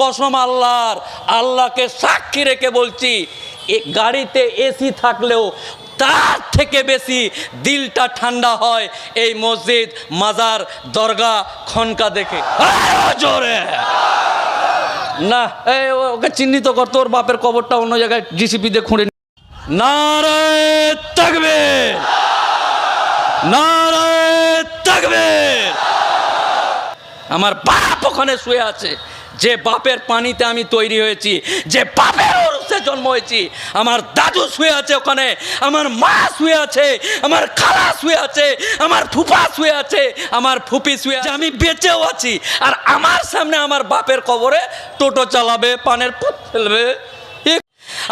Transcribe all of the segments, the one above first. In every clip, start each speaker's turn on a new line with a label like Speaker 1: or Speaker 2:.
Speaker 1: কসম আল্লাহর, আল্লাহকে সাক্ষী রেখে বলছি, এ গাড়িতে এসি থাকলেও তার থেকে বেশি দিলটা ঠান্ডা হয় এই মসজিদ, মাজার দরগা খনকা দেখে। জোরে! না ওকে চিহ্নিত কর, তোর বাপের কবরটা অন্য জায়গায় দিয়ে খুঁড়ে নারায় থাকবে থাকবে আমার বাপ ওখানে শুয়ে আছে। যে বাপের পানিতে আমি তৈরি হয়েছি, যে বাপের ওরসে জন্ম হয়েছি, আমার দাদু শুয়ে আছে ওখানে, আমার মা শুয়ে আছে, আমার খালা শুয়ে আছে, আমার ফুপা শুয়ে আছে, আমার ফুপি শুয়ে আছে, আমি বেঁচেও আছি, আর আমার সামনে আমার বাপের কবরে টোটো চালাবে, পানের পুত ফেলবে।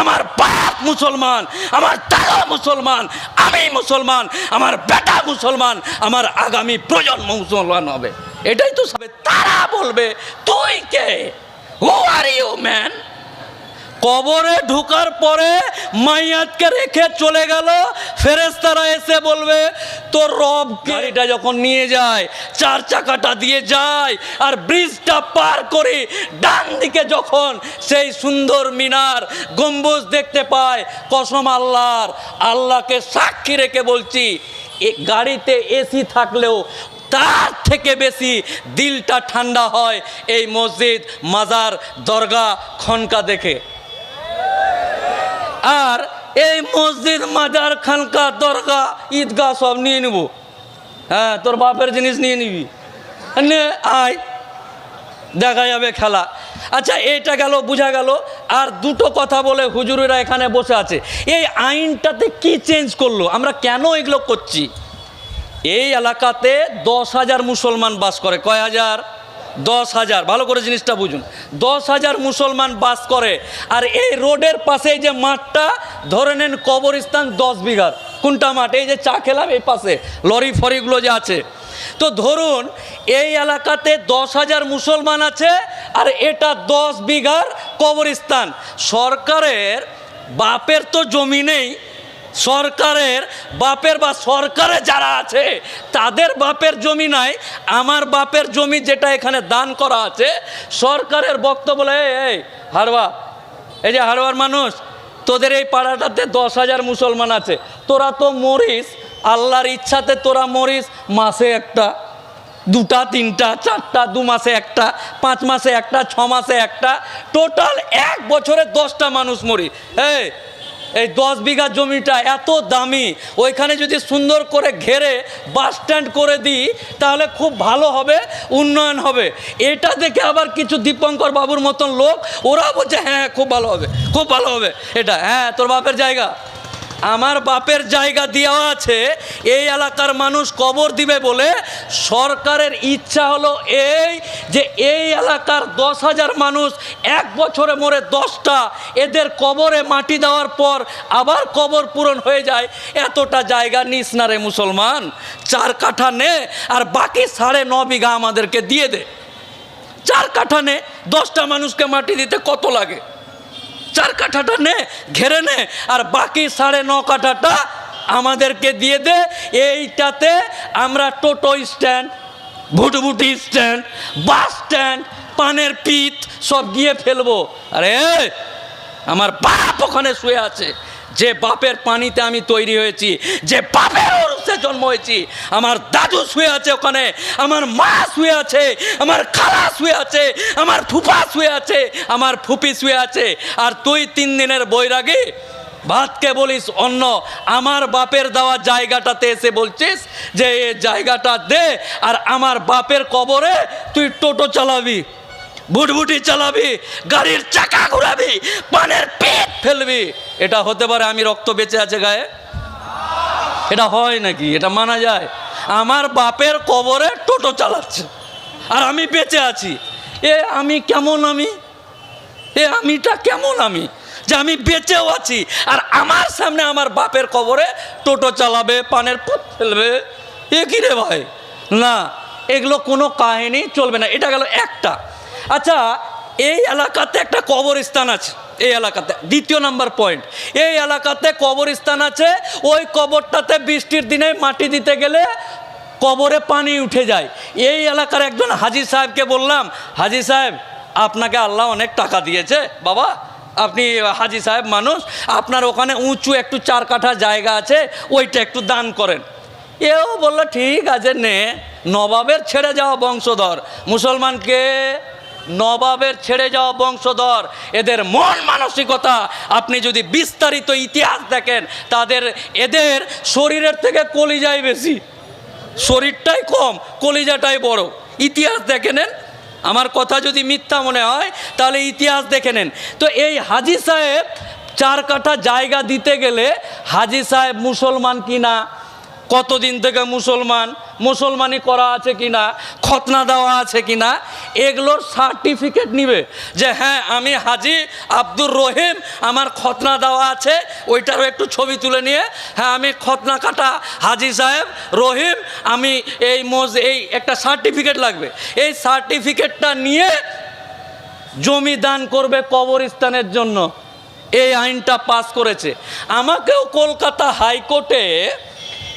Speaker 1: আমার বাপ মুসলমান, আমার দাদা মুসলমান, আমি মুসলমান, আমার বেটা মুসলমান, আমার আগামী প্রজন্ম মুসলমান হবে। এটাই তো সবে তারা বলবে, তুই কে? হু আর ইউ ম্যান কবরে ঢুকার পরে মাইয়াতকে রেখে চলে গেল। ফেরেস্তারা এসে বলবে, তোর রব গাড়িটা যখন নিয়ে যায়, চার চাকাটা দিয়ে যায়, আর ব্রিজটা পার করে, ডান দিকে যখন সেই সুন্দর মিনার গম্বুজ দেখতে পায়, কসম আল্লাহর, আল্লাহকে সাক্ষী রেখে বলছি, এ গাড়িতে এসি থাকলেও তার থেকে বেশি দিলটা ঠান্ডা হয় এই মসজিদ, মাজার দরগা খনকা দেখে। আর এই মসজিদ, মাজার, খানকা দরগা ঈদগাহ সব নিয়ে নিব। হ্যাঁ তোর বাপের জিনিস নিয়ে নিবি। নে, আয়। দেখা যাবে খেলা। আচ্ছা এইটা গেল, বোঝা গেল। আর দুটো কথা বলে হুজুরেরা এখানে বসে আছে। এই আইনটাতে কি চেঞ্জ করল? আমরা কেন এগুলো করছি? এই এলাকাতে দশ হাজার মুসলমান বাস করে। কয় হাজার? দশ হাজার। ভালো করে জিনিসটা বুঝুন। দশ হাজার মুসলমান বাস করে আর এই রোডের পাশে যে মাঠটা, ধরে নেন কবরস্থান দশ বিঘার কোনটা মাঠ? এই যে চা খেলাম এই পাশে, লরি ফরিগুলো যে আছে। তো ধরুন এই এলাকাতে দশ হাজার মুসলমান আছে আর এটা দশ বিঘার কবরস্থান। সরকারের বাপের তো জমি নেই সরকারের বাপের বা সরকারে যারা আছে তাদের বাপের জমি নাই আমার বাপের জমি যেটা এখানে দান করা আছে সরকারের বক্তব্য "এই, হারবা এই যে হারবার মানুষ তোদের এই পাড়াটাতে দশ হাজার মুসলমান আছে তোরা তো মরিস আল্লাহর ইচ্ছাতে তোরা মরিস মাসে একটা দুটা তিনটা চারটা দু মাসে একটা পাঁচ মাসে একটা ছ মাসে একটা টোটাল এক বছরে দশটা মানুষ মরি। এই এই দশ বিঘা জমিটা এত দামি, ওইখানে যদি সুন্দর করে ঘেরে বাস স্ট্যান্ড করে দিই, তাহলে খুব ভালো হবে, উন্নয়ন হবে। এটা দেখে আবার কিছু দীপঙ্কর বাবুর মতন লোক ওরা বলছে হ্যাঁ খুব ভালো হবে, খুব ভালো হবে। এটা হ্যাঁ তোর বাপের জায়গা? আমার বাপের জায়গা দেওয়া আছে, এই এলাকার মানুষ কবর দিবে বলে, সরকারের ইচ্ছা হলো এই যে এই এলাকার দশ হাজার মানুষ এক বছরে মরে দশটা, এদের কবরে মাটি দেওয়ার পর আবার কবর পূরণ হয়ে যায়। এতটা জায়গা নিস না রে মুসলমান, চার কাঠা নে আর বাকি সাড়ে ন বিঘা আমাদেরকে দিয়ে দে। চার কাঠা নে, দশটা মানুষকে মাটি দিতে কত লাগে? চার কাঠাটা নে, ঘেরে নে আর বাকি সাড়ে ন কাঠাটা আমাদেরকে দিয়ে দে। এইটাতে আমরা টোটো স্ট্যান্ড ভুটভুটি স্ট্যান্ড, বাস স্ট্যান্ড, পানের পিত, সব গিয়ে ফেলব। আরে আমার বাপ ওখানে শুয়ে আছে। যে বাপের পানিতে আমি তৈরি হয়েছি, যে বাপের ওরসে জন্ম হয়েছি, আমার দাদু শুয়ে আছে ওখানে, আমার মা শুয়ে আছে, আমার খালা শুয়ে আছে, আমার ফুপা শুয়ে আছে, আমার ফুপি শুয়ে আছে। আর তুই তিন দিনের বৈরাগী ভাতকে বলিস অন্য আমার বাপের দেওয়া জায়গাটাতে এসে বলছিস যে এই জায়গাটা দে, আর আমার বাপের কবরে তুই টোটো চালাবি বুটবুটি চালাবি, গাড়ির চাকা ঘুরাবি, পানের পেট ফেলবি। এটা হতে পারে আমি রক্ত বেঁচে আছে গায়ে? এটা হয় নাকি? এটা মানা যায়? আমার বাপের কবরে টোটো চালাচ্ছে, আর আমি বেঁচে আছি। এ আমি কেমন আমি? এ আমিটা কেমন আমি? যে আমি বেঁচেও আছি। আর আমার সামনে আমার বাপের কবরে টোটো চালাবে, পানের পুত ফেলবে। এ কি রে ভাই? না, এগুলো কোনো কাহিনী চলবে না। এটা গেল একটা। আচ্ছা এই এলাকাতে একটা কবরস্থান আছে। এই এলাকাতে। দ্বিতীয় নাম্বার পয়েন্ট। এই এলাকাতে কবরস্থান আছে। ওই কবরটাতে বৃষ্টির দিনে মাটি দিতে গেলে কবরে পানি উঠে যায়। এই এলাকার একজন হাজি সাহেবকে বললাম, হাজি সাহেব, আপনাকে আল্লাহ অনেক টাকা দিয়েছে। বাবা আপনি হাজি সাহেব মানুষ, আপনার ওখানে উঁচু একটু চার কাঠা জায়গা আছে, ওইটা একটু দান করেন। এও বলল, ঠিক আছে, নে। নবাবের ছেড়ে যাওয়া বংশধর। মুসলমানকে নবাবের ছেড়ে যাওয়া বংশধর। এদের মন মানসিকতা, আপনি যদি বিস্তারিত ইতিহাস দেখেন, তাদের, এদের শরীরের থেকে কলিজাই বেশি। শরীরটাই কম, কলিজাটাই বড়। ইতিহাস দেখে নেন আমার কথা যদি মিথ্যা মনে হয়, তাহলে ইতিহাস দেখে নেন। তো এই হাজি সাহেব চার কাঠা জায়গা দিতে গেলে হাজি সাহেব মুসলমান কিনা কতদিন থেকে মুসলমান, মুসলমানি করা আছে কি না খতনা দেওয়া আছে কি না এগুলোর সার্টিফিকেট নিবে যে হ্যাঁ আমি হাজি আব্দুর রহিম, আমার খতনা দেওয়া আছে, ওইটারও একটু ছবি তুলে নিয়ে হ্যাঁ আমি খতনা কাটা, হাজি সাহেব, রহিম, আমি এই মোজ, এই একটা সার্টিফিকেট লাগবে। এই সার্টিফিকেটটা নিয়ে জমি দান করবে কবরস্থানের জন্য। এই আইনটা পাস করেছে। আমাকেও কলকাতা হাইকোর্টে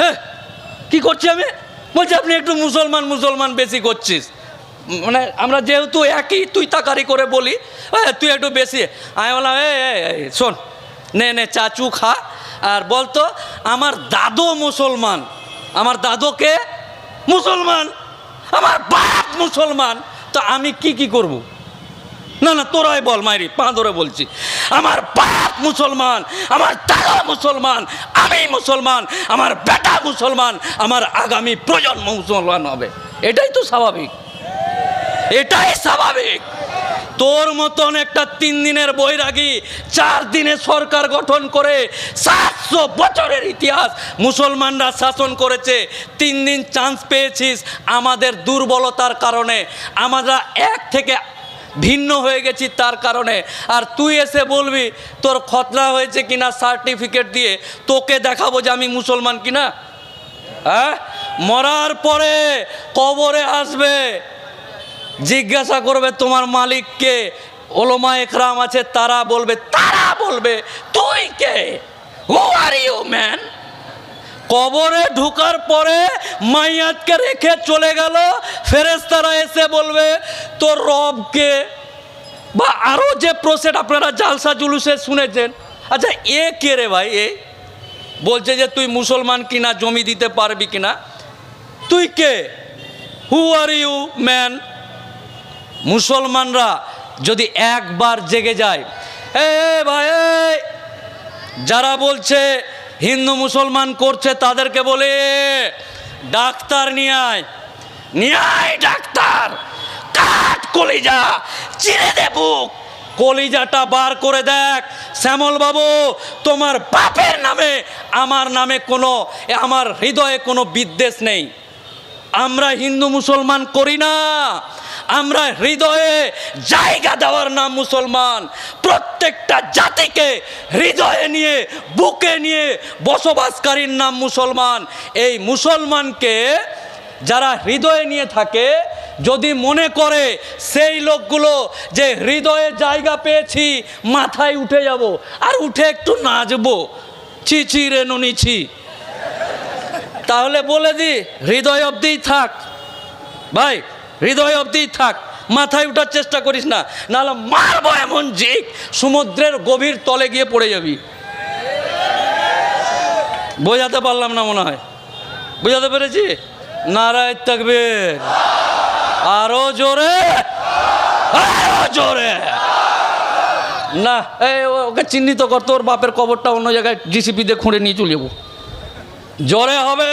Speaker 1: হ্যাঁ কি করছি আমি? বলছি, আপনি একটু মুসলমান মুসলমান বেশি করছিস। মানে আমরা যেহেতু একই তুই তাকারি করে বলি তুই একটু বেশি। আমি বললাম এই শোন, নে নে চাচু খা। আর বলতো, আমার দাদু মুসলমান। আমার দাদুকে মুসলমান। আমার বাপ মুসলমান। তো আমি কি কি করব? না না, তোরাই বল মাইরি পা ধরে বলছি। আমার বাপ মুসলমান, আমার দাদা মুসলমান, আমি মুসলমান, আমার বেটা মুসলমান, আমার আগামী প্রজন্ম মুসলমান হবে। এটাই তো স্বাভাবিক। এটাই স্বাভাবিক। তোর মতন একটা তিন দিনের বৈরাগী, চার দিনে সরকার গঠন করে সাতশো বছরের ইতিহাস মুসলমানরা শাসন করেছে, তিন দিন চান্স পেয়েছিস আমাদের দুর্বলতার কারণে। আমরা এক থেকে ভিন্ন হয়ে গেছি তার কারণে। আর তুই এসে বলবি, তোর খতরা হয়েছে কিনা সার্টিফিকেট দিয়ে তোকে দেখাবো যে আমি মুসলমান কিনা? হ্যাঁ? মরার পরে কবরে আসবে, জিজ্ঞাসা করবে, তোমার মালিককে ওলোমা একরাম আছে, তারা বলবে তারা বলবে, তুই কে? হু আর ইউ ম্যান কবরে ঢুকার পরে মাইয়াতকে রেখে চলে গেল। ফেরেস্তারা এসে বলবে, তোর রবকে বা আরও যে প্রসেড আপনারা জালসা জুলুসে শুনেছেন। আচ্ছা এ কে রে ভাই এ? বলছে যে, তুই মুসলমান কিনা, জমি দিতে পারবি কিনা? তুই কে? হু আর ইউ ম্যান মুসলমানরা যদি একবার জেগে যায়। এ ভাই যারা বলছে হিন্দু মুসলমান করছে তাদেরকে বলে, ডাক্তার নিয়ে আয় নিয়ে আয় ডাক্তার কাট কলিজা, চিরে দে বুক। কলিজাটা বার করে দেখ, শ্যামল বাবু, তোমার বাপের নামে, আমার নামে কোনো, আমার হৃদয়ে কোনো বিদ্বেষ নেই। আমরা হিন্দু মুসলমান করি না। আমরা হৃদয়ে জায়গা দেওয়ার নাম মুসলমান। প্রত্যেকটা জাতিকে হৃদয়ে নিয়ে, বুকে নিয়ে বসবাসকারীর নাম মুসলমান। এই মুসলমানকে যারা হৃদয়ে নিয়ে থাকে, যদি মনে করে সেই লোকগুলো যে হৃদয়ে জায়গা পেয়েছি, মাথায় উঠে যাব। আর উঠে একটু নাচবো। ছি রে ছি। তাহলে বলে দি, হৃদয় অবধিই থাক। ভাই হৃদয় অবধিই থাক, মাথায় উঠার চেষ্টা করিস না, নাহলে মারবো এমন যে সমুদ্রের গভীর তলে গিয়ে পড়ে যাবি। বোঝাতে পারলাম না মনে হয়। বোঝাতে পেরেছি? নারায় থাকবে আরও জোরে আরও জোরে। না এই ওকে চিহ্নিত কর, তোর বাপের কবরটা অন্য জায়গায় জিসিপি দিয়ে খুঁড়ে নিয়ে চলে যাব। জোরে হবে।